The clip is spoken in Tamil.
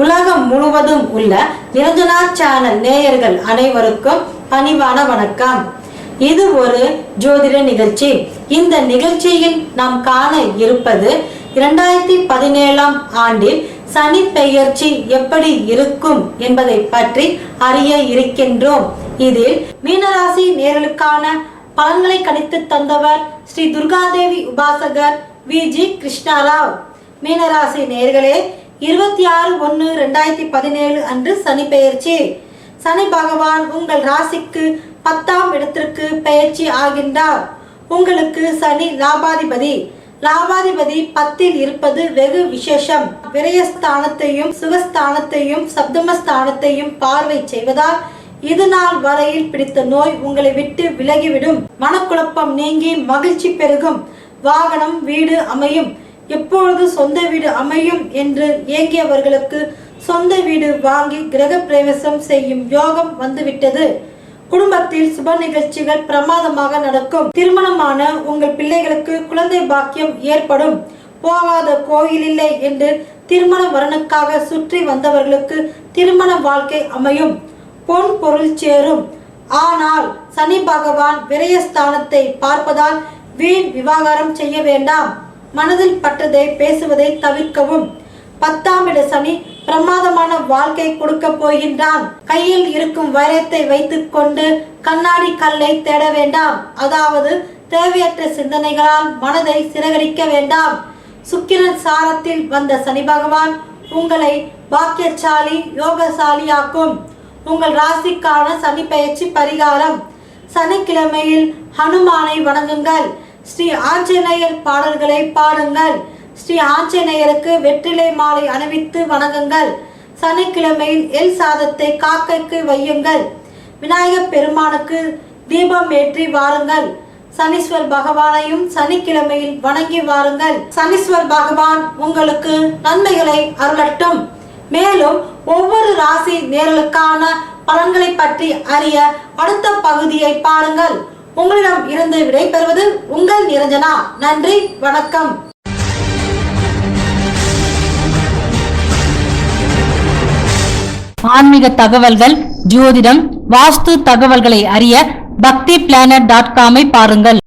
உலகம் முழுவதும் உள்ள நிரஞ்சனா சேனல் நேயர்கள் அனைவருக்கும் பணிவான வணக்கம். இது ஒரு ஜோதிட நிகழ்ச்சி. இந்த நிகழ்ச்சியில் நாம் காண இருப்பது இரண்டாயிரத்தி பதினேழாம் ஆண்டில் சனி பெயர்ச்சி எப்படி இருக்கும் என்பதை பற்றி அறிய இருக்கின்றோம். இதில் மீனராசி நேர்களுக்கான பலன்களை கணித்து தந்தவர் ஸ்ரீ துர்காதேவி உபாசகர் வி ஜி கிருஷ்ணாராவ். மீனராசி நேர்களே இருபத்தி ஆறு ஒன்று ரெண்டாயிரத்தி பதினேழு அன்று சனி பெயர்ச்சி சனி பகவான் உங்கள் ராசிக்கு பத்தாம் இடத்திற்கு பெயர்ச்சி ஆகின்றார். உங்களுக்கு சனி லாபாதிபதி. லாபாதிபதி பத்தில் இருப்பது வெகு விசேஷம். விரயஸ்தானத்தையும் சுகஸ்தானத்தையும் சப்தமஸ்தானத்தையும் பார்வை செய்வதால் இது நாள் வரையில் பிடித்த நோய் உங்களை விட்டு விலகிவிடும். மனக்குழப்பம் நீங்கி மகிழ்ச்சி பெருகும். வாகனம் வீடு அமையும். எப்பொழுது சொந்த வீடு அமையும் என்று ஏங்கியவர்களுக்கு சொந்த வீடு வாங்கி கிரக பிரவேசம் செய்யும் யோகம் வந்துவிட்டது. குடும்பத்தில் சுப நிகழ்ச்சிகள் பிரமாதமாக நடக்கும். திருமணமான உங்கள் பிள்ளைகளுக்கு குழந்தை பாக்கியம் ஏற்படும். போகாத கோயில் இல்லை என்று திருமண வரனுக்காக சுற்றி வந்தவர்களுக்கு திருமண வாழ்க்கை அமையும். பொன் பொருள் சேரும். ஆனால் சனி பகவான் விரயஸ்தானத்தை பார்ப்பதால் வீண் விவாகரம் செய்ய வேண்டாம். மனதில் பட்டதை பேசுவதை தவிர்க்கவும். பத்தாம் இட சனி பிரமாதமான வாழ்க்கை கொடுக்க போகின்றான். கையில் இருக்கும் வைரத்தை வைத்துக்கொண்டு கண்ணாடி கல்லை தேட வேண்டாம். அதாவது தேவையற்ற சிந்தனைகளால் மனதை சிறகடிக்க வேண்டாம். சுக்கிரன் சாரத்தில் வந்த சனி பகவான் உங்களை பாக்கியசாலி யோகசாலியாக்கும். உங்கள் ராசிக்கான சனி பயிற்சி பரிகாரம். சனிக்கிழமையில் ஹனுமானை வணங்குங்கள். ஸ்ரீ ஆஞ்சநேயர் பாடல்களை பாடுங்கள். ஸ்ரீ ஆஞ்சநேயருக்கு வெற்றிலை மாலை அணிவித்து வணங்குங்கள். சனிக்கிழமையில் எல் சாதத்தை காக்கைக்கு வையுங்கள். விநாயகப் பெருமானுக்கு தீபம் ஏற்றி வாருங்கள். சனீஸ்வர் பகவானையும் சனிக்கிழமையில் வணங்கி வாருங்கள். சனீஸ்வர் பகவான் உங்களுக்கு நன்மைகளை அருளட்டும். மேலும் ஒவ்வொரு ராசி நேர்களுக்கான பலன்களை பற்றி அறிய அடுத்த பகுதியை பாருங்கள். உங்களிடம் இருந்து விடைபெறுவது உங்கள் நிரஞ்சனா. நன்றி வணக்கம். ஆன்மீக தகவல்கள் ஜோதிடம் வாஸ்து தகவல்களை அறிய பக்தி பிளானட் டாட் காமை பாருங்கள்.